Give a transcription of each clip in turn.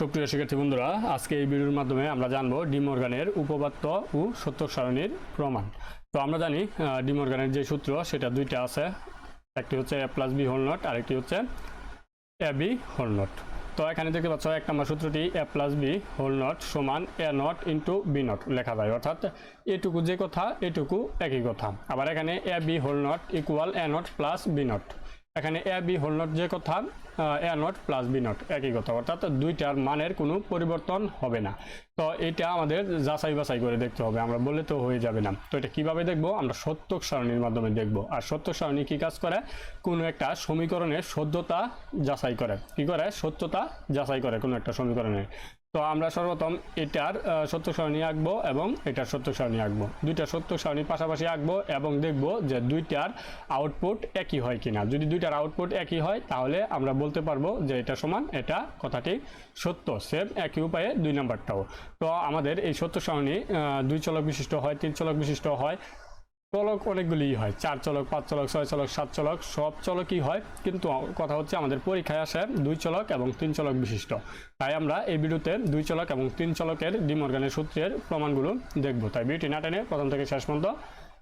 সুপ্রিয় শিক্ষার্থী বন্ধুরা, আজকে এই ভিডিওর মাধ্যমে আমরা জানব ডিমর্গানের উপপাদ্য ও সত্য সারণীর প্রমাণ। তো আমরা জানি ডিমর্গানের যে সূত্র, সেটা দুইটা আছে। একটি হচ্ছে A plus B whole not আরেকটি হচ্ছে এ বি হোল নট তো এখানে দেখতে পাচ্ছ, এক নম্বর সূত্রটি A plus B whole not সমান A not into B not লেখা যায়। অর্থাৎ এটুকু যে কথা, এটুকু একই কথা। আবার এখানে A B whole not equal A not plus B not এখানে এ, বি, হোল নট যে কথা A not plus B not একই কথা। অর্থাৎ দুইটার মানের কোনো পরিবর্তন হবে না। তো এটা আমাদের যাচাই বাছাই করে দেখতে হবে। আমরা বললে তো হয়ে যাবে না। তো এটা কীভাবে দেখব? আমরা সত্যক সারণীর মাধ্যমে দেখব। আর সত্যক সারণী কি কাজ করে? কোনো একটা সমীকরণের সত্যতা যাচাই করে। কি করে? সত্যতা যাচাই করে কোনো একটা সমীকরণের। তো আমরা সর্বপ্রথম এটার সত্য সারণী আঁকবো এবং এটার সত্য সারণী আঁকবো। দুইটা সত্য সারণী পাশাপাশি আঁকবো এবং দেখব যে দুইটার আউটপুট একই হয় কিনা। যদি দুইটার আউটপুট একই হয়, তাহলে আমরা বলতে পারব যে এটা সমান, এটা কথাটি সত্য সেম একই উপায়ে দুই নাম্বারটাও। তো আমাদের এই সত্য সারণী দুই চলক বিশিষ্ট হয়, তিন চলক বিশিষ্ট হয় চলক অনেকগুলি হয়। চার চলক, পাঁচ চলক, ছয় চলক, সাত চলক, সব চলকই হয়। কিন্তু কথা হচ্ছে আমাদের পরীক্ষায় আসে দুই চলক এবং তিন চলক বিশিষ্ট। তাই আমরা এই ভিডিওতে দুই চলক এবং তিন চলকের ডিমর্গানের সূত্রের প্রমাণগুলো দেখব। তাই ভিডিওটি না টেনে প্রথম থেকে শেষ পর্যন্ত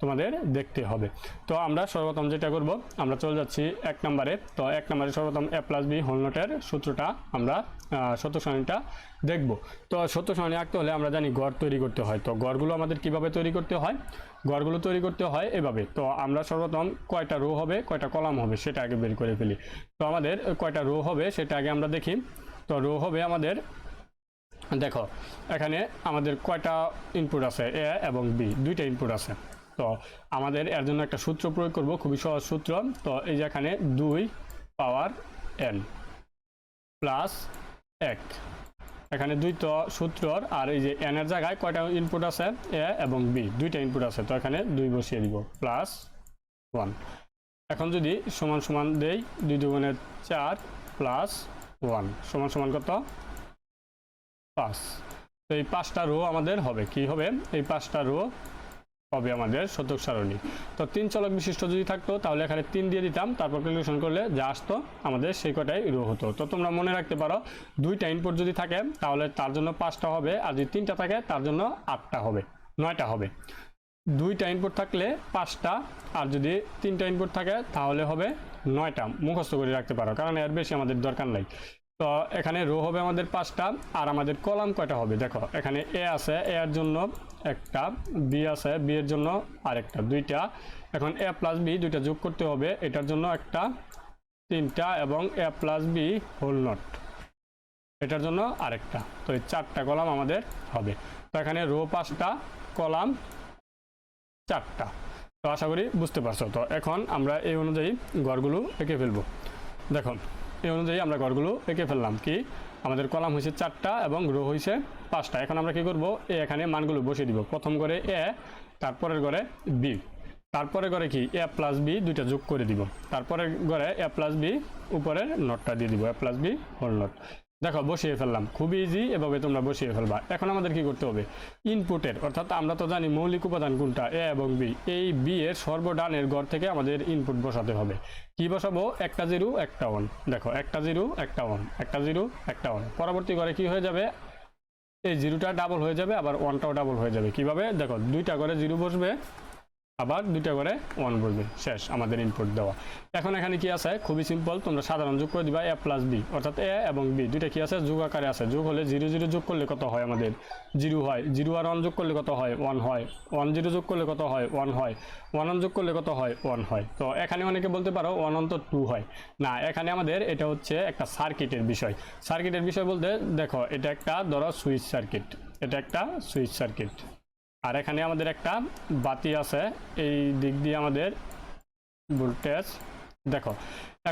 তোমাদের দেখতে হবে। তো আমরা সর্বপ্রথম যেটা করব, আমরা চলে যাচ্ছি এক নম্বরে। তো এক নম্বরে সর্বপ্রথম এ প্লাস বি হোল নোটের সূত্রটা আমরা সত্য সারণীটা দেখব। তো সত্য সারণী আঁকতে হলে আমরা জানি গড় তৈরি করতে হয়। তো গড়গুলো আমাদের কীভাবে তৈরি করতে হয়? গড়গুলো তৈরি করতে হয় এভাবে। তো আমরা সর্বপ্রথম কয়টা রো হবে, কয়টা কলাম হবে সেটা আগে বের করে ফেলি। তো আমাদের কয়টা রো হবে সেটা আগে আমরা দেখি। তো রো হবে আমাদের, দেখো, এখানে আমাদের কয়টা ইনপুট আছে? এ এবং বি দুইটা ইনপুট আছে। তো আমাদের এর জন্য একটা সূত্র প্রয়োগ করব, খুবই সহজ সূত্র। তো এই যে এখানে দুই পাওয়ার এন প্লাস এক। এখানে দুই তো সূত্রর, আর এই যে এন এর জায়গায় কয়টা ইনপুট আছে? এ এবং বি দুইটা ইনপুট আছে, তো এখানে দুই বসিয়ে দিব প্লাস ওয়ান এখন যদি সমান সমান দেই, দুই দুগুণে চার প্লাস ওয়ান সমান সমান কত? পাঁচ। তো এই পাঁচটা রো আমাদের হবে, কি হবে? এই পাঁচটা রো হবে আমাদের শতক সারণী। তো তিন চলক বিশিষ্ট যদি থাকতো, তাহলে এখানে তিন দিয়ে দিতাম, তারপর ক্যালকুলেশন করলে যা আসতো, আমাদের সেই কটাই রো হতো। তো তোমরা মনে রাখতে পারো, দুইটা ইনপুট যদি থাকে, তাহলে তার জন্য পাঁচটা হবে, আর যদি তিনটা থাকে, তার জন্য আটটা হবে, নয়টা হবে। দুইটা ইনপুট থাকলে পাঁচটা, আর যদি তিনটা ইনপুট থাকে, তাহলে হবে নয়টা। মুখস্থ করে রাখতে পারো, কারণ এর বেশি আমাদের দরকার নাই। তো এখানে রো হবে আমাদের পাঁচটা, আর আমাদের কলাম কয়টা হবে? দেখো, এখানে এ আছে, এ এর জন্য একটা, বি আছে, বি এর জন্য আরেকটা, দুইটা। এখন এ প্লাস বি, দুইটা যোগ করতে হবে, এটার জন্য একটা, তিনটা, এবং A plus B whole not এটার জন্য আরেকটা, তো এই চারটা কলাম আমাদের হবে। তো এখানে রো পাঁচটা, কলাম চারটা। তো আশা করি বুঝতে পারছ। তো এখন আমরা এই অনুযায়ী ঘরগুলো এঁকে ফেলব। দেখুন এই অনুযায়ী আমরা ঘরগুলো এঁকে ফেললাম। কি? আমাদের কলাম হয়েছে চারটা এবং রো হয়েছে পাঁচটা। এখন আমরা কি করব? এ এখানে মানগুলো বসিয়ে দিব। প্রথম করে এ, তারপরের ঘরে বি। তারপরে করে কি? এ প্লাস বি দুইটা যোগ করে দিব। তারপরে ঘরে এ প্লাস বি উপরের নটটা দিয়ে দিব। A plus B whole not দেখো, বসিয়ে ফেললাম। খুবই ইজি এভাবে তোমরা বসিয়ে ফেলবা। এখন আমাদের কি করতে হবে? ইনপুটের অর্থাৎ আমরা তো জানি মৌলিক উপাদান কোনটা এ এবং বি এই বি এর সর্বডানের ঘর থেকে আমাদের ইনপুট বসাতে হবে। কি বসাবো? একটা জিরো, একটা ওয়ান। দেখো, একটা জিরো, একটা ওয়ান, একটা জিরো, একটা ওয়ান। পরবর্তী ঘরে কি হয়ে যাবে? এই জিরোটা ডাবল হয়ে যাবে, আবার ওয়ানটাও ডাবল হয়ে যাবে। কীভাবে? দেখো, দুইটা করে জিরো বসবে। আবার দুইটা করে ওয়ান বসবে শেষ, আমাদের ইনপুট দেওয়া। এখন এখানে কি আছে? খুবই সিম্পল তোমরা সাধারণ যোগ করে দিবা এ প্লাস বি অর্থাৎ এ এবং বি দুইটা কি আছে? যোগ আকারে আছে। যোগ হলে জিরো জিরো যোগ করলে কত হয় আমাদের? জিরো হয়। জিরো আর ওয়ান যোগ করলে কত হয়? ওয়ান হয়। ওয়ান জিরো যোগ করলে কত হয়? ওয়ান হয়। ওয়ান ওয়ান যোগ করলে কত হয়? ওয়ান হয়। তো এখানে অনেকে বলতে পারো ওয়ান ওয়ান তো টু হয়। না, এখানে আমাদের এটা হচ্ছে একটা সার্কিটের বিষয়। সার্কিটের বিষয় বলতে দেখো, এটা একটা, ধরো সুইচ সার্কিট এটা একটা সুইচ সার্কিট আর এখানে আমাদের একটা বাতি আছে, এই দিক দিয়ে আমাদের ভোল্টেজ। দেখো,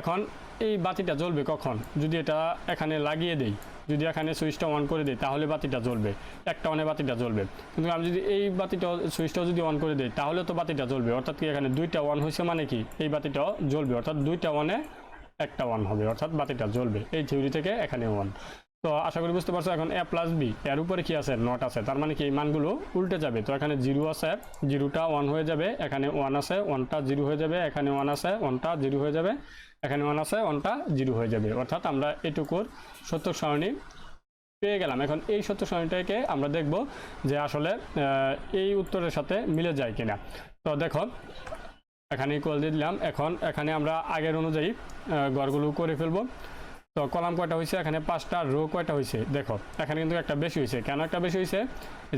এখন এই বাতিটা জ্বলবে কখন? যদি এটা এখানে লাগিয়ে দেই, যদি এখানে সুইচটা অন করে দিই, তাহলে বাতিটা জ্বলবে, একটা অনে বাতিটা জ্বলবে। কিন্তু আমি যদি এই বাতিটা, সুইচটাও যদি অন করে দিই, তাহলে তো বাতিটা জ্বলবে। অর্থাৎ কি এখানে দুইটা অন হয়েছে মানে কি? এই বাতিটাও জ্বলবে, অর্থাৎ দুইটা অনে একটা ওয়ান হবে, অর্থাৎ বাতিটা জ্বলবে, এই থিওরি থেকে এখানে ওয়ান তো আশা করি বুঝতে পারছ, এখন এ প্লাস বি এর উপরে কি আছে? নট আছে। তার মানে কি, এই মানগুলো উল্টে যাবে। তো এখানে জিরো আছে জিরোটা ওয়ান হয়ে যাবে, এখানে ওয়ান আছে ওয়ানটা জিরো হয়ে যাবে, এখানে ওয়ান আছে ওয়ানটা জিরো হয়ে যাবে, এখানে ওয়ান আছে ওয়ানটা জিরো হয়ে যাবে। অর্থাৎ আমরা এটুকুর সত্য সারণী পেয়ে গেলাম। এখন এই সত্য সারণীটাকে আমরা দেখব যে আসলে এই উত্তরের সাথে মিলে যায় কিনা। তো দেখো, এখানে ইকুয়াল দিয়ে দিলাম। এখন এখানে আমরা আগের অনুযায়ী গড়গুলো করে ফেলব। তো কলাম কয়টা হয়েছে এখানে পাঁচটা, রো কয়টা হয়েছে দেখো, এখানে কিন্তু একটা বেশি হয়েছে কেন একটা বেশি হয়েছে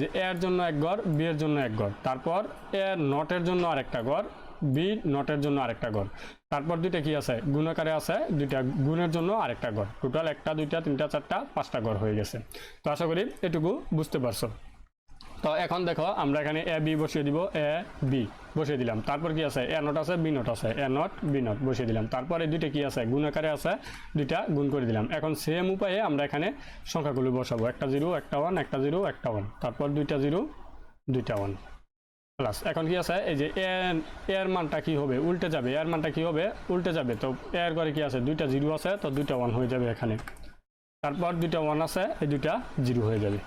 যে এর জন্য এক গড়, বি এর জন্য এক গড়। তারপর এ নটের জন্য আরেকটা গড়, বি নটের জন্য আরেকটা গড়। তারপর দুইটা কি আছে? গুণাকারে আছে, দুইটা গুণের জন্য আরেকটা গড়। টোটাল একটা, দুইটা, তিনটা, চারটা, পাঁচটা গড় হয়ে গেছে। তো আশা করি এটুকু বুঝতে পারছ। তো এখন দেখো, আমরা এখানে এ, বি বসিয়ে দিব, এ, বি। বসিয়ে দিলাম। তারপর কি আছে? এ নট আছে বি নট আছে। এ নট বি নট বসিয়ে দিলাম। তারপরে দুইটা কি আছে? গুণ আকারে আছে, দুইটা গুণ করে দিলাম। এখন সেম উপায়ে আমরা এখানে সংখ্যাগুলো বসাবো। একটা জিরো একটা ওয়ান একটা জিরো একটা ওয়ান তারপর দুইটা জিরো দুইটা ওয়ান প্লাস এখন কি আছে? এই যে এর এর মানটা কি হবে? উল্টে যাবে। এর মানটা কি হবে? উল্টে যাবে। তো এর ঘরে কি আছে? দুইটা জিরো আছে, তো দুইটা ওয়ান হয়ে যাবে এখানে। তারপর দুইটা ওয়ান আছে, এই দুইটা জিরো হয়ে যাবে।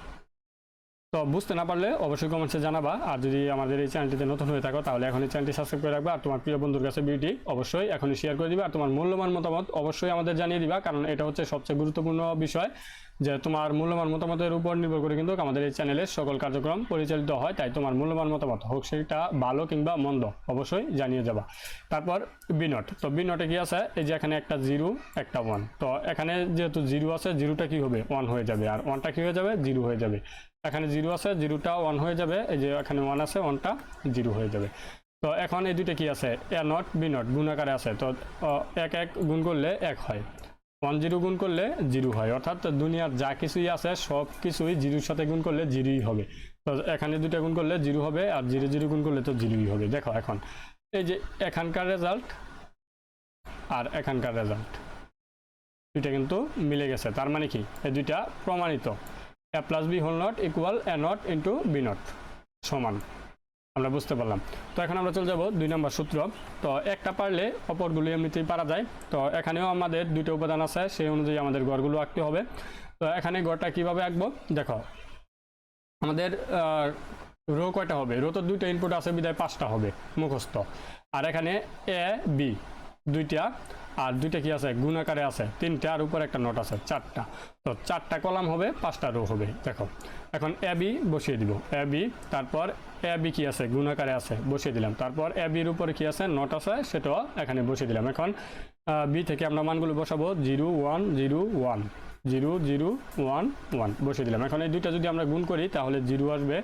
তো বুঝতে না পারলে অবশ্যই কমেন্টসে জানাবা। আর যদি আমাদের এই চ্যানেলটিতে নতুন হয়ে থাকো, তাহলে এখন এই চ্যানেলটি সাবস্ক্রাইব করে রাখবা। আর তোমার প্রিয় বন্ধুর কাছে ভিডিওটি অবশ্যই এখনই শেয়ার করে দিবা। আর তোমার মূল্যবান মতামত অবশ্যই আমাদের জানিয়ে দিবা, কারণ এটা হচ্ছে সবচেয়ে গুরুত্বপূর্ণ বিষয়। যে তোমার মূল্যবান মতামতের উপর নির্ভর করে কিন্তু আমাদের এই চ্যানেলের সকল কার্যক্রম পরিচালিত হয়, তাই তোমার মূল্যবান মতামত হোক সেটা ভালো কিংবা মন্দ, অবশ্যই জানিয়ে যাবা। তারপর বিনট তো বিনটে কি আছে? এই যে এখানে একটা জিরো একটা ওয়ান তো এখানে যেহেতু জিরো আছে জিরোটা কি হবে? ওয়ান হয়ে যাবে, আর ওয়ানটা কি হয়ে যাবে? জিরো হয়ে যাবে। এখানে জিরো আছে জিরোটা ওয়ান হয়ে যাবে, এই যে এখানে ওয়ান আছে ওয়ানটা জিরো হয়ে যাবে। তো এখন এই দুইটা কি আছে? এ নট বি নট গুণ আকারে আছে, তো এক এক গুণ করলে এক হয়। ওয়ান জিরো গুণ করলে জিরো হয়? অর্থাৎ দুনিয়ার যা কিছুই আছে, সব কিছুই জিরোর সাথে গুণ করলে জিরোই হবে। তো এখানে দুটা গুণ করলে জিরো হবে আর জিরো জিরো গুণ করলে তো জিরোই হবে। দেখো এখন, এই যে এখানকার রেজাল্ট আর এখানকার রেজাল্ট দুইটা কিন্তু মিলে গেছে। তার মানে কি? এই দুইটা প্রমাণিত। A plus B whole not equal A not into B not সমান। আমরা বুঝতে পারলাম। তো এখন আমরা চলে যাব দুই নম্বর সূত্র। তো একটা পারলে অপরগুলো এমনিতেই পারা যায়। তো এখানেও আমাদের দুটো উপাদান আছে, সেই অনুযায়ী আমাদের গড়গুলো আঁকতে হবে। তো এখানে গড়টা কীভাবে আঁকবো? দেখো, আমাদের রো কয়টা হবে? রো তো দুইটা ইনপুট আছে বিদায় পাঁচটা হবে, মুখস্থ। আর এখানে এ বি দুইটা। আর দুইটা কি আছে? গুণাকারে আছে। তিনটা আর উপর একটা নোট আছে, চারটা। তো চারটা কলাম হবে, পাঁচটা রো হবে। দেখো, এখন এ, বি বসিয়ে দিব। এ, বি, তারপর এ, বি কি আছে? গুণাকারে আছে, বসিয়ে দিলাম। তারপর এ, বির উপরে কি আছে? নোট আছে, সেটাও এখানে বসিয়ে দিলাম। এখন বি থেকে আমরা মানগুলো বসাবো, zero, one zero, one. Zero zero, one one. বসিয়ে দিলাম। এখন এই দুইটা যদি আমরা গুণ করি, তাহলে জিরো আসবে।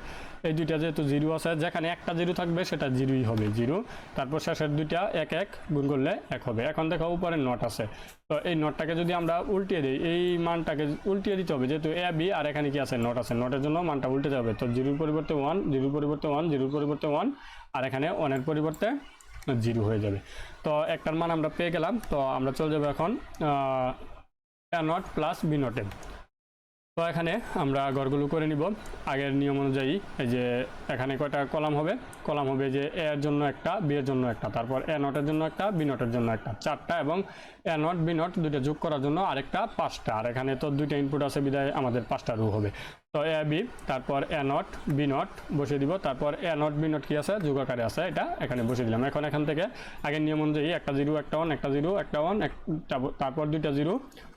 এই দুইটা যেহেতু জিরো আছে, যেখানে একটা জিরো থাকবে, সেটা জিরোই হবে, জিরো। তারপর শেষের দুইটা এক এক গুণ করলে এক হবে। এখন দেখো উপরে নট আছে। তো এই নটটাকে যদি আমরা উল্টিয়ে দিই, এই মানটাকে উল্টিয়ে দিতে হবে, যেহেতু এ, বি আর এখানে কি আছে? নট আছে। নটের জন্য মানটা উল্টে যাবে তো জিরোর পরিবর্তে ওয়ান, জিরোর পরিবর্তে ওয়ান, জিরোর পরিবর্তে ওয়ান আর এখানে ওয়ানের পরিবর্তে জিরো হয়ে যাবে। তো একটার মান আমরা পেয়ে গেলাম। তো আমরা চলে যাব এখন এ নট প্লাস বি নটে তো এখানে আমরা গড়গুলো করে নিব। আগের নিয়ম অনুযায়ী এই যে এখানে কয়টা কলাম হবে? কলাম হবে যে এ এর জন্য একটা বি এর জন্য একটা। তারপর এ নটের জন্য একটা বি নটের জন্য একটা। চারটা এবং এ নট বি নট দুইটা যোগ করার জন্য আরেকটা পাঁচটা। আর এখানে তো দুইটা ইনপুট আছে বিদায় আমাদের পাঁচটা রু হবে। তো এ বি তারপর এ নট বি নট বসিয়ে দিব। তারপর এ নট বি নট কি আছে? যোগ আকারে আছে। এটা এখানে বসিয়ে দিলাম। এখন এখান থেকে আগের নিয়ম অনুযায়ী একটা জিরো একটা ওয়ান একটা জিরো একটা ওয়ান তারপর দুইটা জিরো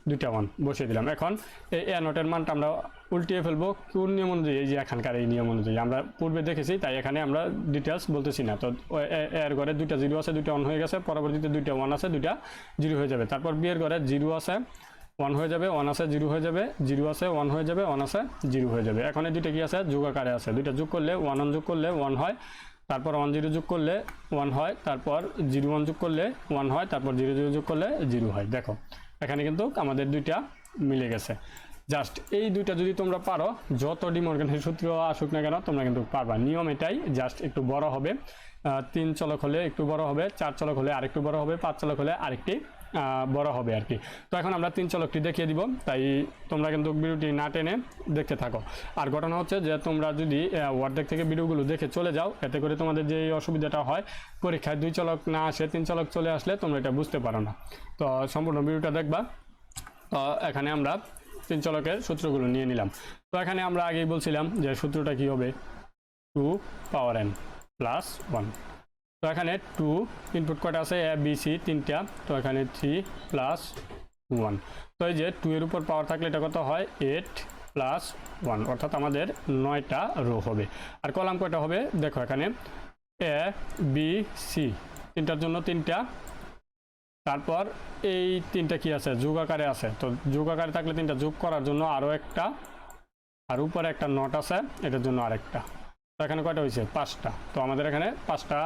দুইটা ওয়ান বসিয়ে দিলাম। এখন এই এ নোটের মানটা আমরা উল্টিয়ে ফেলব, কোন নিয়ম অনুযায়ী, এই যে এখানকার এই নিয়ম অনুযায়ী। আমরা পূর্বে দেখেছি, তাই এখানে আমরা ডিটেলস বলতেছি না। তো এর ঘরে দুইটা জিরো আছে, দুইটা অন হয়ে গেছে, পরবর্তীতে দুইটা ওয়ান আছে, দুইটা জিরো হয়ে যাবে। তারপর বিয়ের ঘরে জিরো আছে ওয়ান হয়ে যাবে ওয়ান আছে জিরো হয়ে যাবে জিরো আছে ওয়ান হয়ে যাবে ওয়ান আছে জিরো হয়ে যাবে। এখন এই দুইটা কি আছে? যোগ আকারে আছে। দুইটা যোগ করলে ওয়ান ওয়ান যোগ করলে ওয়ান হয়, তারপর ওয়ান জিরো যোগ করলে ওয়ান হয়, তারপর জিরো ওয়ান যোগ করলে ওয়ান হয়, তারপর জিরো জিরো যোগ করলে জিরো হয়। দেখো এখানে কিন্তু আমাদের দুইটা মিলে গেছে। জাস্ট এই দুইটা যদি তোমরা পারো, যত ডিমর্গানের সূত্র আসুক না কেন, তোমরা কিন্তু পারবা। নিয়ম এটাই জাস্ট একটু বড় হবে। তিন চলক হলে একটু বড় হবে, চার চলক হলে আরেকটু বড় হবে, পাঁচ চলক হলে আরেকটি বড় হবে আর কি। তো এখন আমরা তিন চলকটি দেখিয়ে দিব। তাই তোমরা কিন্তু ভিডিওটি না টেনে দেখতে থাকো। আর ঘটনা হচ্ছে যে, তোমরা যদি ওয়ার্ডেক থেকে ভিডিওগুলো দেখে চলে যাও, এতে করে তোমাদের যে অসুবিধাটা হয়, পরীক্ষায় দুই চলক না আসে, তিন চলক চলে আসলে তোমরা এটা বুঝতে পারো না। তো সম্পূর্ণ ভিডিওটা দেখবা। তো এখানে আমরা তিন চলকের সূত্রগুলো নিয়ে নিলাম। তো এখানে আমরা আগেই বলছিলাম যে সূত্রটা কি হবে? Two power N plus one তো এখানে টু ইনপুট কয়টা আছে? এ বি সি তিনটা। তো এখানে থ্রি প্লাস ওয়ান তো এই যে টু এর উপর পাওয়ার থাকলে এটা কত হয়? এইট প্লাস ওয়ান অর্থাৎ আমাদের নয়টা রো হবে। আর কলাম কয়টা হবে? দেখো এখানে। এ বি সি তিনটার জন্য তিনটা। তারপর এই তিনটা কি আছে? যোগ আকারে আছে। তো যোগ আকারে থাকলে তিনটা যোগ করার জন্য আরও একটা। আর উপরে একটা নট আছে, এটার জন্য আরেকটা। তো এখানে কয়টা হয়েছে? পাঁচটা। তো আমাদের এখানে পাঁচটা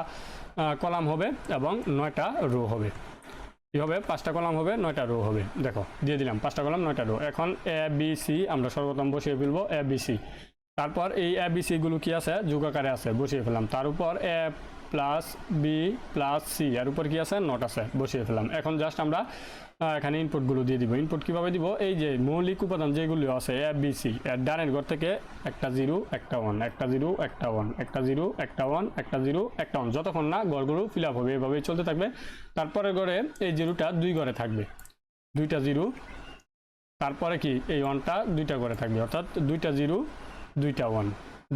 কলাম হবে এবং নয়টা রো হবে। কী হবে? পাঁচটা কলাম হবে, নয়টা রো হবে। দেখো, দিয়ে দিলাম, পাঁচটা কলাম, নয়টা রো। এখন এ বি সি আমরা সর্বপ্রথম বসিয়ে ফেলব এ বি সি তারপর এই এ বি সিগুলো কি আছে? যোগাকারে আছে, বসিয়ে ফেলাম তার উপর A plus B plus C এর উপর কি আছে? নট আছে, বসিয়ে ফেললাম। এখন জাস্ট আমরা এখানে ইনপুটগুলো দিয়ে দিব। ইনপুট কীভাবে দিব? এই যে মৌলিক উপাদান যেগুলো আছে এ বি সি এর ডানের ঘর থেকে একটা জিরো একটা ওয়ান একটা জিরো একটা ওয়ান একটা জিরো একটা ওয়ান একটা জিরো একটা ওয়ান যতক্ষণ না ঘরগুলো ফিল আপ হবে, এভাবেই চলতে থাকবে। তারপরে ঘরে এই জিরোটা দুই ঘরে থাকবে। দুইটা জিরো তারপরে কি? এই ওয়ানটা দুইটা করে থাকবে। অর্থাৎ দুইটা জিরো দুইটা ওয়ান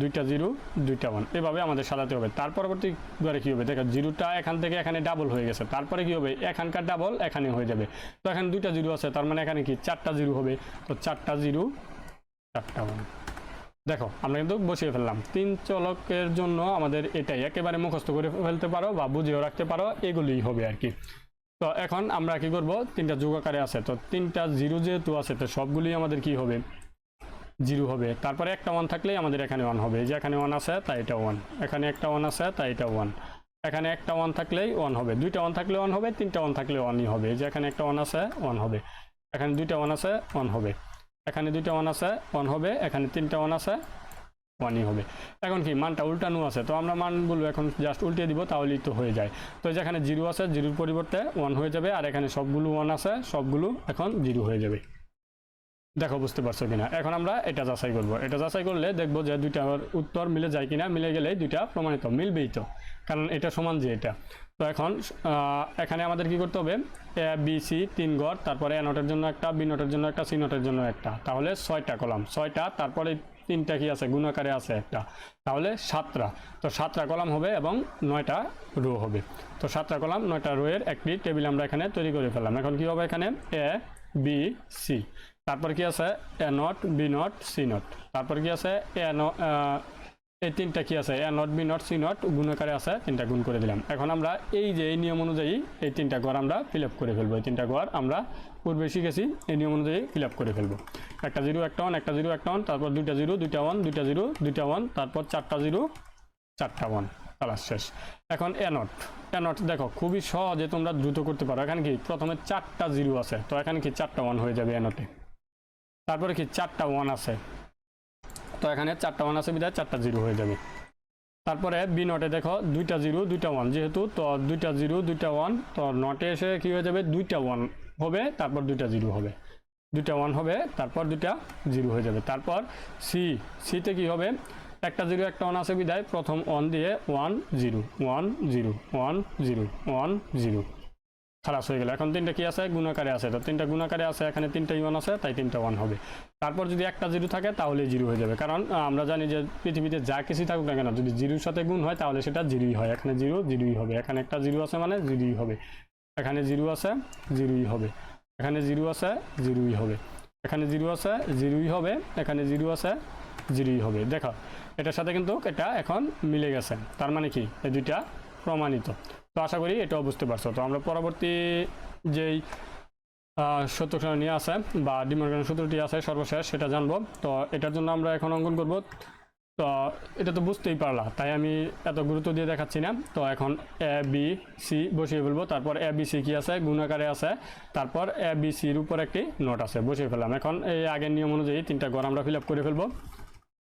দুইটা জিরো, দুইটা ওয়ান এভাবে আমাদের সাজাতে হবে। তার পরবর্তী ঘরে কী হবে? দেখো, জিরোটা এখান থেকে এখানে ডাবল হয়ে গেছে। তারপরে কী হবে? এখানকার ডাবল এখানে হয়ে যাবে। তো এখানে দুইটা জিরো আছে, তার মানে এখানে কি? চারটা জিরো হবে। তো চারটা জিরো, চারটা ওয়ান দেখো, আমরা কিন্তু বসিয়ে ফেললাম। তিন চলকের জন্য আমাদের এটাই। একেবারে মুখস্থ করে ফেলতে পারো বা বুঝেও রাখতে পারো, এগুলোই হবে আর কি। তো এখন আমরা কি করব? তিনটা যোগ আকারে আছে। তো তিনটা জিরো যেহেতু আছে, তো সবগুলি আমাদের কি হবে? জিরো হবে। তারপরে একটা ওয়ান থাকলেই আমাদের এখানে ওয়ান হবে। যে এখানে ওয়ান আছে, তাই এটা ওয়ান এখানে একটা ওয়ান আছে, তাই এটা ওয়ান এখানে একটা ওয়ান থাকলেই ওয়ান হবে। দুইটা ওয়ান থাকলে ওয়ান হবে, তিনটা ওয়ান থাকলে ওয়ানই হবে। যে এখানে একটা ওয়ান আছে ওয়ান হবে। এখানে দুইটা ওয়ান আছে ওয়ান হবে। এখানে দুইটা ওয়ান আছে ওয়ান হবে। এখানে তিনটা ওয়ান আছে ওয়ানই হবে। এখন কি, মানটা উল্টানো আছে। তো আমরা মানগুলো এখন জাস্ট উল্টে দিব, তাহলেই তো হয়ে যায়। তো যেখানে জিরো আছে, জিরোর পরিবর্তে ওয়ান হয়ে যাবে। আর এখানে সবগুলো ওয়ান আছে, সবগুলো এখন জিরো হয়ে যাবে। দেখো, বুঝতে পারছ কিনা? এখন আমরা এটা যাচাই করব। এটা যাচাই করলে দেখব যে দুইটার উত্তর মিলে যায় কিনা, মিলে গেলে দুইটা প্রমাণিত, মিলবেই তো। কারণ এটা সমান যে এটা। তো এখন এখানে আমাদের কি করতে হবে? এ, বি, সি তিন ঘর তারপরে এ নোটের জন্য একটা, বি নোটের জন্য একটা, সি নোটের জন্য একটা। তাহলে ছয়টা কলাম। ছয়টা, তারপরে তিনটা কি আছে? গুণাকারে আছে একটা। তাহলে সাতটা। তো সাতটা কলাম হবে এবং নয়টা রো হবে। তো সাতটা কলাম, নয়টা রোয়ের একটি টেবিল আমরা এখানে তৈরি করে ফেললাম। এখন কি হবে এখানে? A, B, C. তারপর কি আছে? A not B not C not তারপর কি আছে? এ এই তিনটা কি আছে? A not B not C not গুণাকারে আছে, তিনটা গুণ করে দিলাম। এখন আমরা এই যে এই নিয়ম অনুযায়ী এই তিনটা ঘর আমরা ফিল করে ফেলব। এই তিনটা ঘর আমরা পূর্বে শিখেছি, এই নিয়ম অনুযায়ী ফিল করে ফেলব। একটা জিরো, একটা ওয়ান একটা জিরো, একটা ওয়ান তারপর দুইটা জিরো, দুইটা ওয়ান দুইটা জিরো, দুইটা ওয়ান তারপর চারটা জিরো, চারটা ওয়ান তালাশ শেষ। এখন এ নট এ নট দেখো, খুবই সহজে তোমরা দ্রুত করতে পারো। এখানে কি? প্রথমে চারটা জিরো আছে, তো এখানে কি চারটা ওয়ান হয়ে যাবে এ? নটে তারপরে কি চারটা ওয়ান আছে। তো এখানে চারটা ওয়ান আছে বিধায় চারটা জিরো হয়ে যাবে। তারপরে বি নটে দেখো, দুইটা জিরো দুইটা ওয়ান যেহেতু তো দুইটা জিরো দুইটা ওয়ান তো নটে এসে কি হয়ে যাবে? দুইটা ওয়ান হবে, তারপর দুইটা জিরো হবে। দুইটা ওয়ান হবে, তারপর দুইটা জিরো হয়ে যাবে। তারপর সি সিতে কি হবে? একটা জিরো একটা ওয়ান আছে বিধায় প্রথম ওয়ান দিয়ে one zero one zero one zero one zero খালাস হয়ে গেল। এখন তিনটা কি আছে? গুণাকারে আছে। তো তিনটা গুণাকারে আছে, এখানে তিনটা ওয়ান আছে, তাই তিনটা ওয়ান হবে। তারপর যদি একটা জিরো থাকে তাহলে জিরো হয়ে যাবে। কারণ আমরা জানি যে পৃথিবীতে যা কিছু থাকুক না কেন, যদি জিরোর সাথে গুণ হয়, তাহলে সেটা জিরোই হয়। এখানে জিরো, জিরোই হবে। এখানে একটা জিরো আছে মানে জিরোই হবে। এখানে জিরো আছে, জিরোই হবে। এখানে জিরো আছে, জিরোই হবে। এখানে জিরো আছে, জিরোই হবে। এখানে জিরো আছে, জিরোই হবে। দেখো, এটার সাথে কিন্তু এটা এখন মিলে গেছে। তার মানে কি? এই দুইটা প্রমাণিত। তো আশা করি এটাও বুঝতে পারছ। তো আমরা পরবর্তী যেই সত্য নিয়ে আছে বা ডিমর্গানের সূত্রটি আছে সর্বশেষ, সেটা জানব। তো এটার জন্য আমরা এখন অঙ্কন করব। তো এটা তো বুঝতেই পারলা, তাই আমি এত গুরুত্ব দিয়ে দেখাচ্ছি না। তো এখন এ বি সি বসিয়ে ফেলব। তারপর এ বি সি কি আছে? গুণাকারে আছে। তারপর এ বি সির উপর একটি নোট আছে, বসিয়ে ফেললাম। এখন এই আগের নিয়ম অনুযায়ী তিনটা ঘর আমরা ফিল আপ করে ফেলব।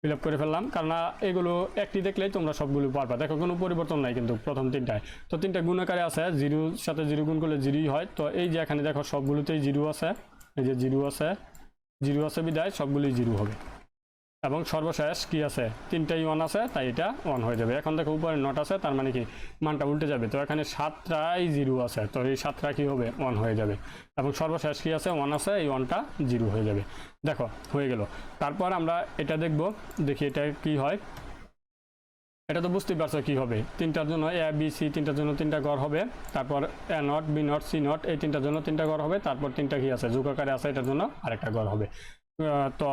ফিল আপ করে ফেললাম। কারণ এগুলো একটি দেখলেই তোমরা সবগুলো পারবা। দেখো, কোনো পরিবর্তন নাই কিন্তু প্রথম তিনটায়। তো তিনটা গুণাকারে আছে জিরো সাথে জিরো গুণ করলে জিরোই হয়। তো এই যে এখানে দেখো, সবগুলোতেই জিরো আছে। এই যে জিরো আছে জিরো আছে বিদায়, সবগুলোই জিরো হবে। এবং সর্বশেষ কি আছে? তিনটাই ওয়ান আছে, তাই এটা ওয়ান হয়ে যাবে। এখন দেখো উপরে নট আছে, তার মানে কি? মানটা উল্টে যাবে। তো এখানে সাতটাই জিরো আছে, তো এই সাতটা কি হবে? ওয়ান হয়ে যাবে। এবং সর্বশেষ কি আছে? ওয়ান আছে, এই ওয়ানটা জিরো হয়ে যাবে। দেখো, হয়ে গেল। তারপর আমরা এটা দেখব, দেখি এটা কি হয়। এটা তো বুঝতেই পারছ কি হবে। তিনটার জন্য এ বি সি তিনটার জন্য তিনটা ঘর হবে। তারপর A not B not C not এই তিনটার জন্য তিনটা ঘর হবে। তারপর তিনটা কি আছে? যোগাকারে আছে, এটার জন্য আরেকটা ঘর হবে। তো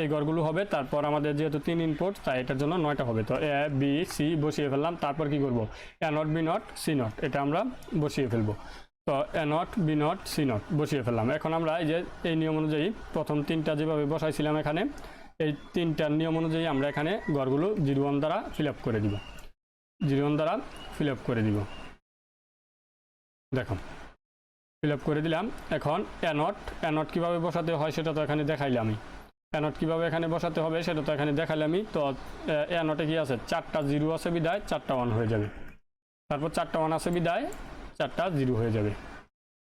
এই ঘরগুলো হবে, তারপর আমাদের যেহেতু তিন ইনপুট তাই এটার জন্য নয়টা হবে। তো এ বি সি বসিয়ে ফেললাম, তারপর কি করব? A not B not C not এটা আমরা বসিয়ে ফেলব। তো A not B not C not বসিয়ে ফেললাম। এখন আমরা এই যে, এই নিয়ম অনুযায়ী প্রথম তিনটা যেভাবে বসাইছিলাম এখানে, এই তিনটার নিয়ম অনুযায়ী আমরা এখানে ঘরগুলো জিরো ওয়ান দ্বারা ফিল আপ করে দিব। জিরো ওয়ান দ্বারা ফিল আপ করে দিব। দেখো। ফিল করে দিলাম। এখন অ্যানট অ্যানট কীভাবে বসাতে হয় সেটা তো এখানে দেখাইলে আমি। অ্যানট কীভাবে এখানে বসাতে হবে সেটা তো এখানে দেখাইলে আমি। তো অ্যানটে কি আছে? চারটা জিরো আছে বিদায়, চারটা ওয়ান হয়ে যাবে। তারপর চারটা ওয়ান আছে বিদায়, চারটা জিরো হয়ে যাবে।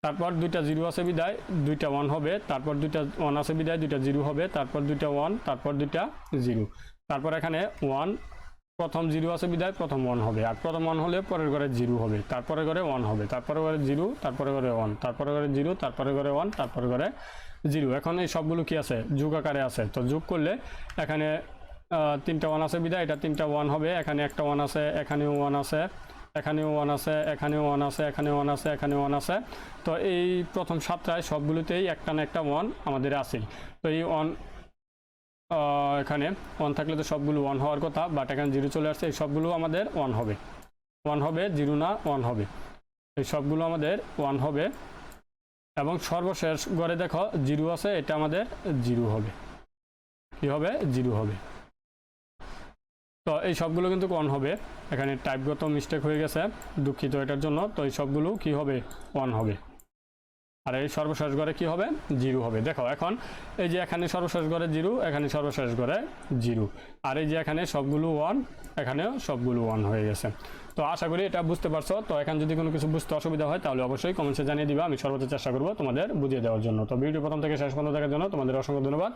তারপর দুইটা জিরো আছে বিদায়, দুইটা ওয়ান হবে। তারপর দুইটা ওয়ান আছে বিদায়, দুইটা জিরো হবে। তারপর দুইটা ওয়ান তারপর দুইটা জিরো। তারপর এখানে ওয়ান প্রথম জিরো আছে বিদায়, প্রথম ওয়ান হবে। আর প্রথম ওয়ান হলে পরের ঘরে জিরো হবে। তারপরে ঘরে ওয়ান হবে। তারপরে ঘরে জিরো, তারপরে ঘরে ওয়ান তারপরে ঘরে জিরো, তারপরে ঘরে ওয়ান তারপরে ঘরে জিরো। এখন এই সবগুলো কি আছে? যোগ আকারে আছে। তো যোগ করলে এখানে তিনটা ওয়ান আছে বিদায়, এটা তিনটা ওয়ান হবে। এখানে একটা ওয়ান আছে, এখানেও ওয়ান আছে, এখানেও ওয়ান আছে, এখানেও ওয়ান আছে এখানে ওয়ান আছে এখানে ওয়ান আছে। তো এই প্রথম সাতটায় সবগুলোতেই একটা না একটা ওয়ান আমাদের আছেই। তো এই ওয়ান এখানে ওয়ান থাকলে তো সবগুলো ওয়ান হওয়ার কথা বাট এখানে জিরো চলে আসছে, এই সবগুলো আমাদের ওয়ান হবে। ওয়ান হবে জিরো না ওয়ান হবে। এই সবগুলো আমাদের ওয়ান হবে। এবং সর্বশেষ ঘরে দেখো জিরো আছে, এটা আমাদের জিরো হবে। কি হবে? জিরো হবে। তো এই সবগুলো কিন্তু ওয়ান হবে। এখানে টাইপগত মিস্টেক হয়ে গেছে, দুঃখিত এটার জন্য। তো এই সবগুলো কি হবে? ওয়ান হবে। আর এই সর্বশেষ ঘরে কি হবে? জিরো হবে। দেখো, এখন এই যে এখানে সর্বশেষ ঘরে জিরো, এখানে সর্বশেষ ঘরে জিরো। আর এই যে এখানে সবগুলো ওয়ান এখানেও সবগুলো ওয়ান হয়ে গেছে। তো আশা করি এটা বুঝতে পারছ। তো এখন যদি কোনো কিছু বুঝতে অসুবিধা হয়, তাহলে অবশ্যই কমেন্টসে জানিয়ে দিবা। আমি সর্বোচ্চ চেষ্টা করব তোমাদের বুঝিয়ে দেওয়ার জন্য। তো ভিডিও প্রথম থেকে শেষ পর্যন্ত দেখার জন্য তোমাদের অসংখ্য ধন্যবাদ।